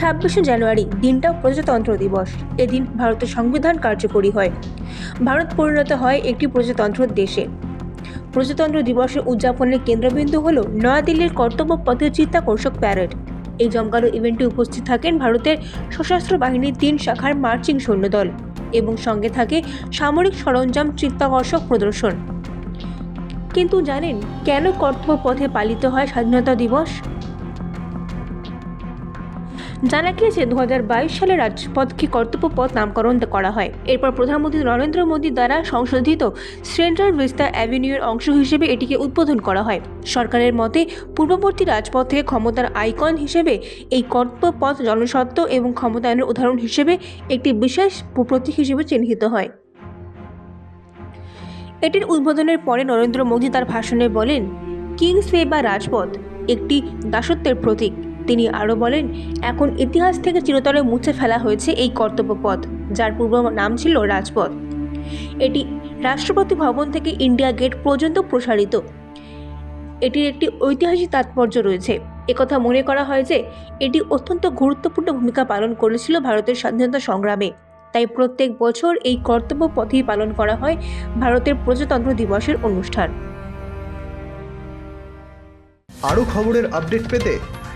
ছাব্বিশে জানুয়ারি দিনটাও প্রজাতন্ত্র দিবস। এদিন ভারতের সংবিধান কার্যকরী হয়। ভারত পরিণত হয় একটি প্রজাতন্ত্র দেশে। প্রজাতন্ত্র দিবসের উদযাপনের কেন্দ্রবিন্দু হল নয়াদিল্লির কর্তব্য পথে চিত্তাকর্ষক প্যারেড এই জমকালো ইভেন্টে উপস্থিত থাকেন ভারতের সশস্ত্র বাহিনীর তিন শাখার মার্চিং সৈন্যদল এবং সঙ্গে থাকে সামরিক সরঞ্জাম চিত্তাকর্ষক প্রদর্শন। কিন্তু জানেন কেন কর্তব্য পথে পালিত হয় স্বাধীনতা দিবস? জানা গিয়েছে দু হাজার বাইশ সালে রাজপথকে কর্তব্য পথ নামকরণ করা হয়। এরপর প্রধানমন্ত্রী নরেন্দ্র মোদী দ্বারা সংশোধিত সেন্ট্রাল ভিস্তা অ্যাভিনিউয়ের অংশ হিসেবে এটিকে উদ্বোধন করা হয়। সরকারের মতে, পূর্ববর্তী রাজপথ থেকে ক্ষমতার আইকন হিসেবে এই কর্তব্য পথ এবং ক্ষমতায়নের উদাহরণ হিসেবে একটি বিশেষ প্রতীক হিসেবে চিহ্নিত হয়। এটির উদ্বোধনের পরে নরেন্দ্র মোদী তার ভাষণে বলেন, কিংস ওয়ে বা রাজপথ একটি দাসত্বের প্রতীক। তিনি আরও বলেন, এখন ইতিহাস থেকে চিরতরে মুছে ফেলা হয়েছে এই কর্তব্য পথ যার পূর্ব নাম ছিল রাজপথ। এটি রাষ্ট্রপতি ভবন থেকে ইন্ডিয়া গেট পর্যন্ত প্রসারিত। এটির একটি ঐতিহাসিক তাৎপর্য রয়েছে। একথা মনে করা হয় যে, এটি অত্যন্ত গুরুত্বপূর্ণ ভূমিকা পালন করেছিল ভারতের স্বাধীনতা সংগ্রামে। তাই প্রত্যেক বছর এই কর্তব্য পথেই পালন করা হয় ভারতের প্রজাতন্ত্র দিবসের অনুষ্ঠান। আরও খবরের আপডেট পেতে